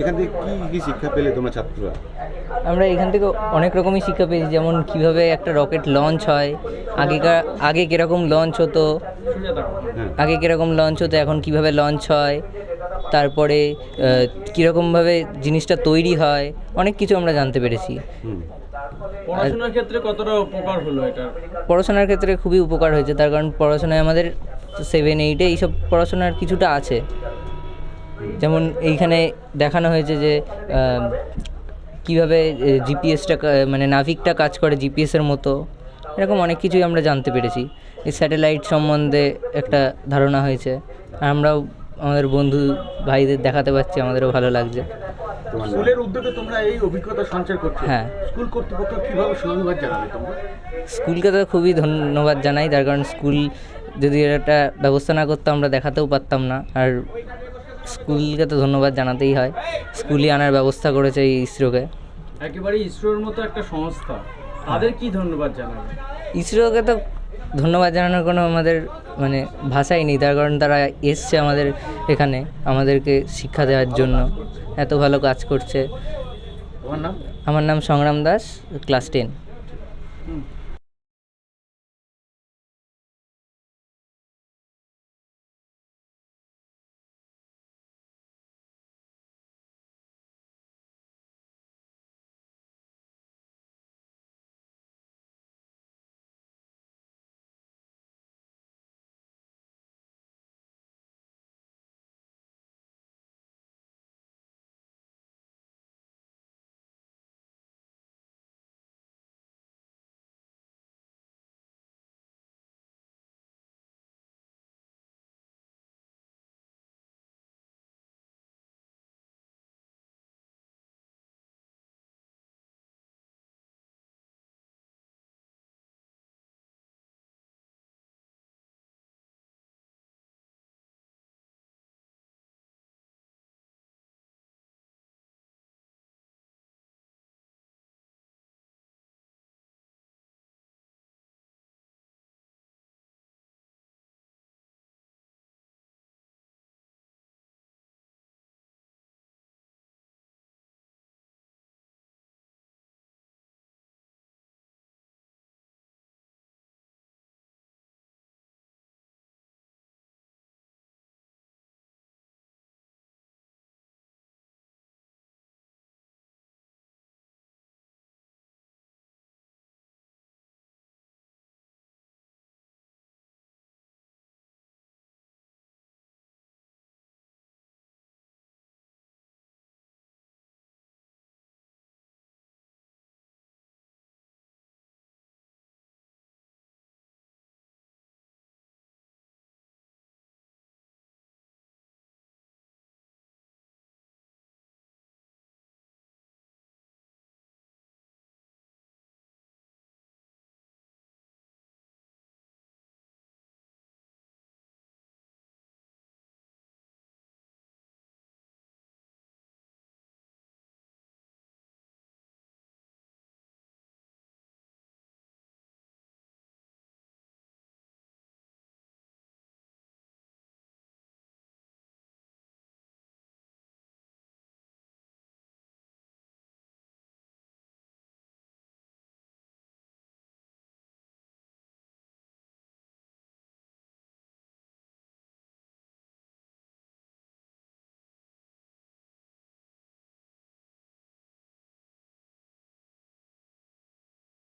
এখান থেকে কি কি শিক্ষা পেলে তোমরা ছাত্ররা? আমরা এখান থেকে অনেক রকমই শিক্ষা পেয়েছি যেমন কীভাবে একটা রকেট লঞ্চ হয় আগেকার আগে কীরকম লঞ্চ হতো আগে কীরকম লঞ্চ হতো এখন কীভাবে লঞ্চ হয় তারপরে কীরকমভাবে জিনিসটা তৈরি হয় অনেক কিছু আমরা জানতে পেরেছি। পড়াশোনার ক্ষেত্রে কতটা উপকার হলো এটা? পড়াশোনার ক্ষেত্রে খুবই উপকার হয়েছে তার কারণ পড়াশোনায় আমাদের সেভেন এইটে এইসব পড়াশোনার কিছুটা আছে। যেমন এইখানে দেখানো হয়েছে যে কীভাবে জিপিএসটা মানে নাভিকটা কাজ করে জিপিএসের মতো। এরকম অনেক কিছুই আমরা জানতে পেরেছি। এই স্যাটেলাইট সম্বন্ধে একটা ধারণা হয়েছে। আর আমরাও আমাদের বন্ধু ভাইদের দেখাতে পারছি আমাদেরও ভালো লাগছে। স্কুলের উদ্যোগে তোমরা এই অভিজ্ঞতা সঞ্চার করছ। হ্যাঁ। স্কুল কর্তৃপক্ষ কীভাবে ধন্যবাদ জানাবে তোমরা? স্কুলকে তো খুবই ধন্যবাদ জানাই তার কারণ স্কুল যদি একটা ব্যবস্থা না করতো আমরা দেখাতেও পারতাম না। আর স্কুলকে তো ধন্যবাদ জানাতেই হয়। স্কুলই আনার ব্যবস্থা করেছে এই ইসরোকে। একেবারে ইসরোর মতো একটা সংস্থা। তাদের কি ধন্যবাদ জানাবে? ইসরোকে তো ধন্যবাদ জানানোর কোনো আমাদের মানে ভাষাই নেই। তার কারণ তারা এসছে আমাদের এখানে আমাদেরকে শিক্ষা দেওয়ার জন্য। এত ভালো কাজ করছে। আমার নাম সংগ্রাম দাস ক্লাস টেন।